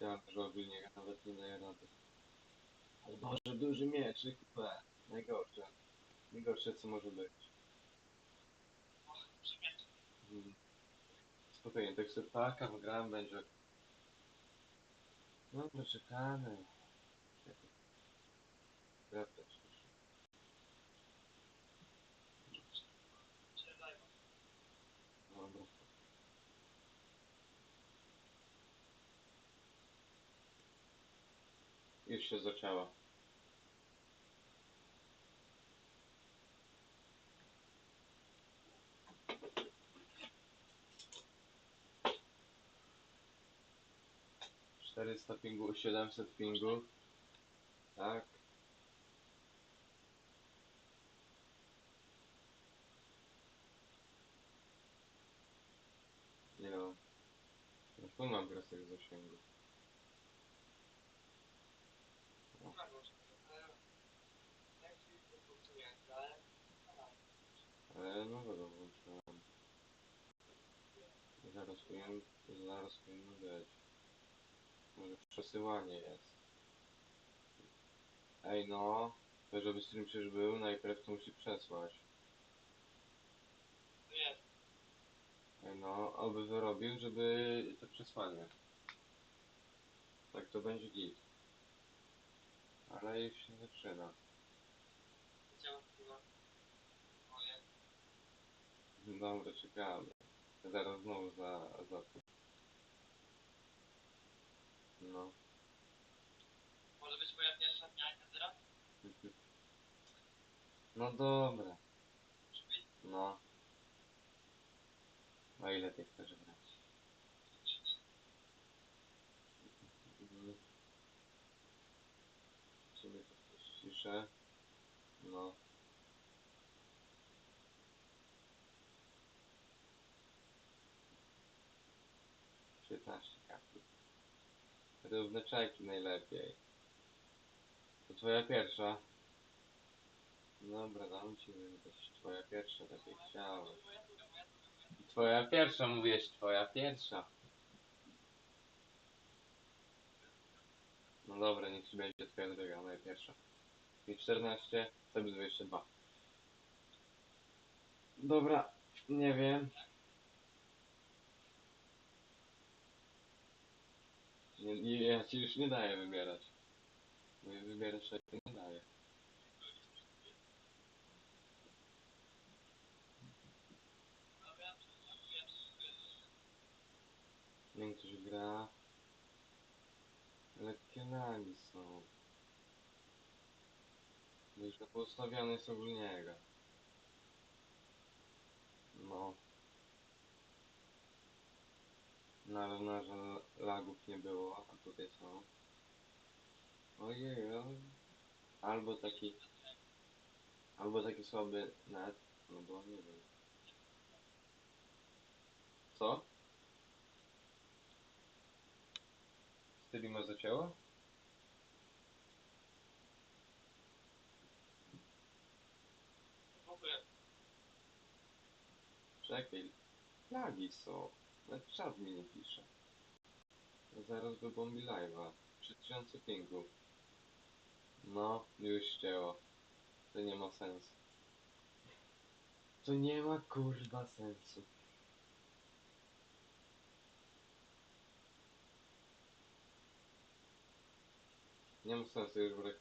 Że ogólnie nawet nie daje rady. Ale Boże, duży mieczyk, be. Najgorsze. Najgorsze co może być. Mm. Spokojnie, teksturpaka wygrałem, będzie... No, czekamy. Wracać muszę. Dobra. Już się zaczęła. Czterysta pingu, 700 pingów. Tak. Nie no. Tu mam kresek zasięgu. Ale no dobra, włączyłem. Zaraz powinien, zaraz powinno być. Może przesyłanie jest. Ej no, to żeby stream przecież był, najpierw to musi przesłać. Ej no, oby wyrobił, żeby to przesłanie. Tak to będzie git. Ale już się zaczyna. Dobra, czekamy. Zaraz znowu za, za to. No. Może być twoja pierwsza dnia teraz? No dobra. No. A ile ty chcesz grać? Mhm. Ciebie to ściszę. No. Piętnaście kapli. Równe czeki najlepiej. To twoja pierwsza. Dobra, dam ci wybrać. Twoja pierwsza, tak jak chciałeś. Twoja pierwsza, mówisz, twoja pierwsza. No dobra, niech ci będzie twoja druga, moja pierwsza. I 14, sobie 22. Dobra, nie wiem. Nie, nie, ja ci już nie daję wybierać. Ja wybierać to nie daję. Większość gra. Lekkie lagi są. Już poustawiony jest ogólnie. No. Na że lagów nie było, a tutaj są. Ojej, oj. Albo taki... Albo taki słaby net, albo nie wiem. Co? Streama ogóle. Czekaj. Lagi są. Nawet czat mi nie pisze. Zaraz wybombi live'a. 3000 pingów. No, już ścięło. To nie ma sensu. To nie ma kurwa sensu. Nie ma sensu już brak